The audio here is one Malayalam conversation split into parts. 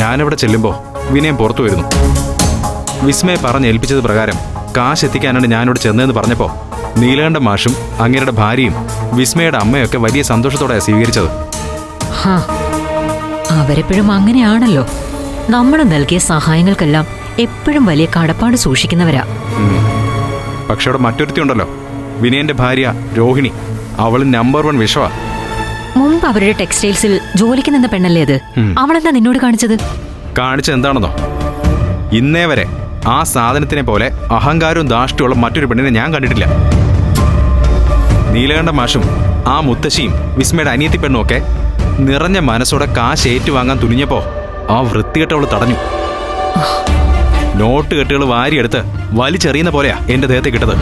ഞാനിവിടെ ചെല്ലുമ്പോൾ വിനയം പുറത്തു വരുന്നു. വിസ്മയെ പറഞ്ഞ് ഏൽപ്പിച്ചത് പ്രകാരം കാശ് എത്തിക്കാനാണ് ഞാനിവിടെ ചെന്നതെന്ന് പറഞ്ഞപ്പോൾ നീലകണ്ഠ മാഷും അങ്ങേരുടെ ഭാര്യയും വിസ്മയുടെ അമ്മയൊക്കെ വലിയ സന്തോഷത്തോടെയാണ് സ്വീകരിച്ചത്. അവരെപ്പോഴും അങ്ങനെയാണല്ലോ. നമ്മൾ നൽകിയ സഹായങ്ങൾക്കെല്ലാം എപ്പോഴും വലിയ കടപ്പാട് സൂക്ഷിക്കുന്നവരാ. പക്ഷെ അവിടെ മറ്റൊരുത്തി ഉണ്ടല്ലോ വിനയന്റെ ഭാര്യ രോഹിണി. അവൾ നമ്പർ വൺ വിഷവാ. മുമ്പ് അവരുടെ ടെക്സ്റ്റൈൽസിൽ ജോലിക്ക് നിന്ന പെണ്ണല്ലേ അത്. അവളെന്താ നിന്നോട് കാണിച്ചത്? എന്താണെന്നോ? ഇന്നേ വരെ ആ സാധനത്തിനെ പോലെ അഹങ്കാരവും ദാഷ്ടുള്ള മറ്റൊരു പെണ്ണിനെ ഞാൻ കണ്ടിട്ടില്ല. നീലകണ്ഠ മാഷും ആ മുത്തശ്ശിയും വിസ്മയുടെ അനിയത്തി പെണ്ണും ഒക്കെ നിറഞ്ഞ മനസ്സോടെ കാശ് ഏറ്റുവാങ്ങാൻ തുനിഞ്ഞപ്പോ ആ വൃത്തികെട്ടവൾ തടഞ്ഞു. നോട്ട് കെട്ടുകൾ വാരിയെടുത്ത് വലിച്ചെറിയുന്ന പോലെയാ എന്റെ ദേഹത്തെ കിട്ടത്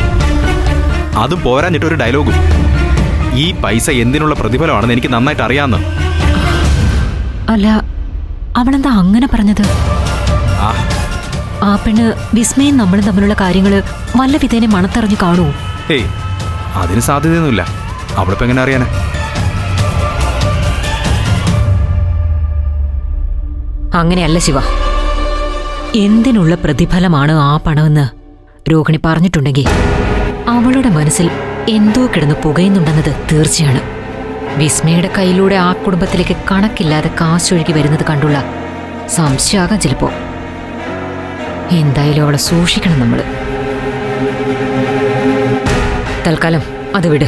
അതും പോരാഞ്ഞിട്ടൊരു ഡയലോഗും ഈ പൈസ എന്തിനുള്ള പ്രതിഫലമാണെന്ന് എനിക്ക് നന്നായിട്ട് അറിയാമെന്ന് അല്ല അവളെന്താ അങ്ങനെ പറഞ്ഞത്? ആ. പെണ്ണ് വിസ്മയും നമ്മളും തമ്മിലുള്ള കാര്യങ്ങൾ വല്ല വിധേനെ മണത്തറിഞ്ഞു കാണൂ ഏയ് അതിന് സാധ്യതയൊന്നുമില്ല. അവളിപ്പോ എങ്ങനെ അറിയാനാ? അങ്ങനെയല്ല ശിവ. എന്തിനുള്ള പ്രതിഫലമാണ് ആ പണമെന്ന് രോഹിണി പറഞ്ഞിട്ടുണ്ടെങ്കിൽ അവളുടെ മനസ്സിൽ എന്തോ കിടന്ന് പുകയുന്നുണ്ടെന്നത് തീർച്ചയാണ്. വിസ്മയുടെ കയ്യിലൂടെ ആ കുടുംബത്തിലേക്ക് കണക്കില്ലാതെ കാശൊഴുകി വരുന്നത് കണ്ടുള്ള സംശയാകാം ചിലപ്പോ. എന്തായാലും അവളെ സൂക്ഷിക്കണം നമ്മൾ തൽക്കാലം അത് വിട്.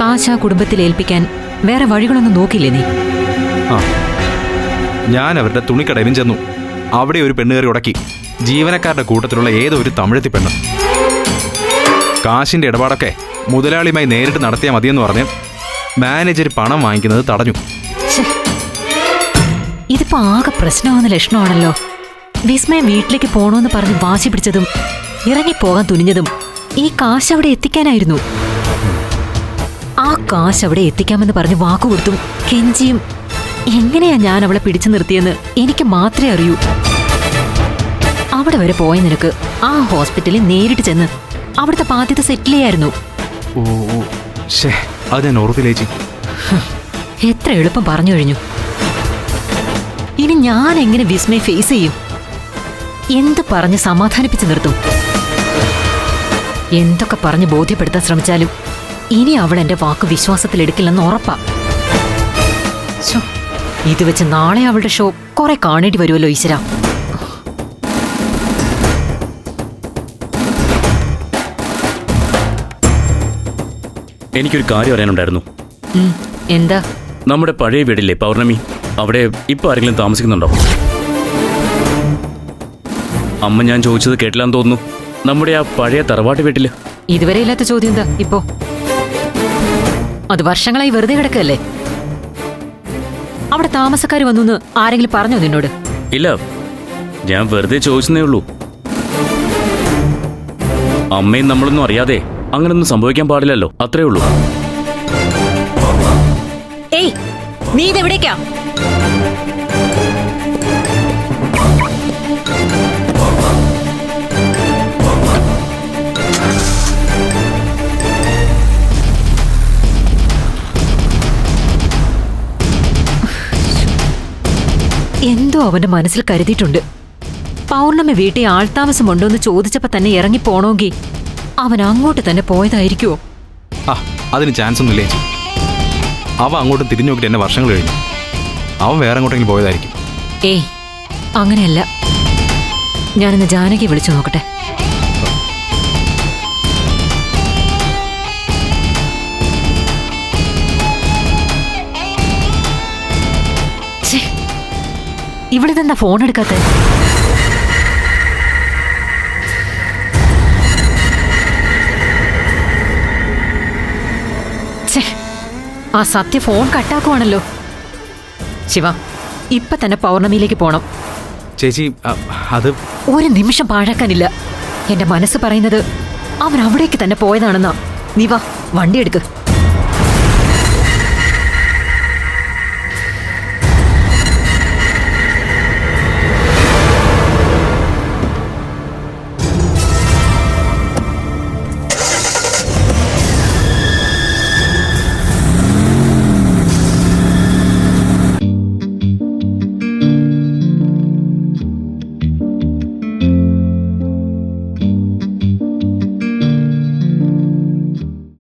കാശ് കുടുംബത്തിൽ ഏൽപ്പിക്കാൻ വേറെ വഴികളൊന്നും നോക്കില്ലേ നീ? ആ. ഞാൻ അവരുടെ തുണിക്കടയിലും ചെന്നു. അവിടെ ഒരു പെണ്ണുകയറി ഉടക്കി. ജീവനക്കാരുടെ കൂട്ടത്തിലുള്ള ഏതോ ഒരു തമിഴത്തി പെണ്ണ്. കാശിന്റെ ഇടപാടൊക്കെ മുതലാളിയുമായി നേരിട്ട് നടത്തിയാൽ മതിയെന്ന് പറഞ്ഞ് മാനേജർ പണം വാങ്ങിക്കുന്നത് തടഞ്ഞു. ഇതിപ്പോ ആകെ പ്രശ്നമാകുന്ന ലക്ഷണമാണല്ലോ. വിസ്മയ വീട്ടിലേക്ക് പോണോന്ന് പറഞ്ഞ് വാശി പിടിച്ചതും ഇറങ്ങിപ്പോകാൻ തുനിഞ്ഞതും ഈ കാശ് അവിടെ എത്തിക്കാനായിരുന്നു. ആ കാശ് അവിടെ എത്തിക്കാമെന്ന് പറഞ്ഞ് വാക്കുകൊടുത്തും കെഞ്ചിയും എങ്ങനെയാ ഞാൻ അവളെ പിടിച്ചു നിർത്തിയെന്ന് എനിക്ക് മാത്രമേ അറിയൂ. അവിടെ വരെ പോയ നിനക്ക് ആ ഹോസ്പിറ്റലിൽ നേരിട്ട് ചെന്ന് അവിടുത്തെ ബാധ്യത സെറ്റിൽ ചെയ്യായിരുന്നു ഓ ഓ ഷേ അത് ഞാൻ ഓർത്തില്ലേച്ചി എത്ര എളുപ്പം പറഞ്ഞു കഴിഞ്ഞു. ഇനി ഞാൻ എങ്ങനെ വിസ്മയെ ഫേസ് ചെയ്യും? എന്ത് പറഞ്ഞ് സമാധാനിപ്പിച്ചു നിർത്തും? എന്തൊക്കെ പറഞ്ഞ് ബോധ്യപ്പെടുത്താൻ ശ്രമിച്ചാലും ഇനി അവൾ എന്റെ വാക്ക് വിശ്വാസത്തിൽ വിശ്വാസത്തിലെടുക്കില്ലെന്ന് ഉറപ്പാ. ഇത് വെച്ച് നാളെ അവളുടെ ഷോ കുറെ കാണേണ്ടി വരുമല്ലോ ഈശ്വര. എനിക്കൊരു കാര്യം അറിയാനുണ്ടായിരുന്നു. എന്താ? നമ്മുടെ പഴയ വീടില്ലേ പൗർണമി? അവിടെ ഇപ്പൊ ആരെങ്കിലും താമസിക്കുന്നുണ്ടോ? അമ്മ ഞാൻ ചോദിച്ചത് കേട്ടില്ലാന്ന് തോന്നുന്നു. നമ്മുടെ ആ പഴയ തറവാട്ട് വീട്ടിൽ. ഇതുവരെ ഇല്ലാത്ത ചോദ്യം എന്താ ഇപ്പോ? അത് വർഷങ്ങളായി വെറുതെ കിടക്കല്ലേ? അവിടെ താമസക്കാർ വന്നു ആരെങ്കിലും പറഞ്ഞോ നിന്നോട്? ഇല്ല ഞാൻ വെറുതെ ചോദിച്ചതേ ഉള്ളൂ. അമ്മയും നമ്മളൊന്നും അറിയാതെ അങ്ങനൊന്നും സംഭവിക്കാൻ പാടില്ലല്ലോ. അത്രേ ഉള്ളൂ. ഏയ് നീ ഇതെവിടേക്കാ എന്തോ അവന്റെ മനസ്സിൽ കരുതിയിട്ടുണ്ട്. പൗർണമി വീട്ടിൽ ആൾത്താമസമുണ്ടോ എന്ന് ചോദിച്ചപ്പോ തന്നെ ഇറങ്ങി പോണോങ്കി അവൻ അങ്ങോട്ട് തന്നെ പോയതായിരിക്കുമോ ആ അതിന് ചാൻസ് ഒന്നും ഇല്ലേ അവ അങ്ങോട്ട് തിരിഞ്ഞു നോക്കിട്ട് എന്നെ വർഷങ്ങൾ കഴിഞ്ഞു. അവൻ വേറെ അങ്ങോട്ടെങ്കിലും പോയതായിരിക്കും. ഏയ് അങ്ങനെയല്ല. ഞാനിന്ന് ജാനകി വിളിച്ചു നോക്കട്ടെ. ഇവിടെ ഇവളിതെന്താ ഫോൺ എടുക്കാത്ത? ആ സത്യ ഫോൺ കട്ടാക്കുവാണല്ലോ. ശിവ ഇപ്പൊ തന്നെ പൗർണമിയിലേക്ക് പോണം. ചേച്ചി അത് ഒരു നിമിഷം പാഴാക്കാനില്ല. എന്റെ മനസ്സ് പറയുന്നത് അവൻ അവിടേക്ക് തന്നെ പോയതാണെന്നാ. നീ വാ വണ്ടി എടുക്ക്.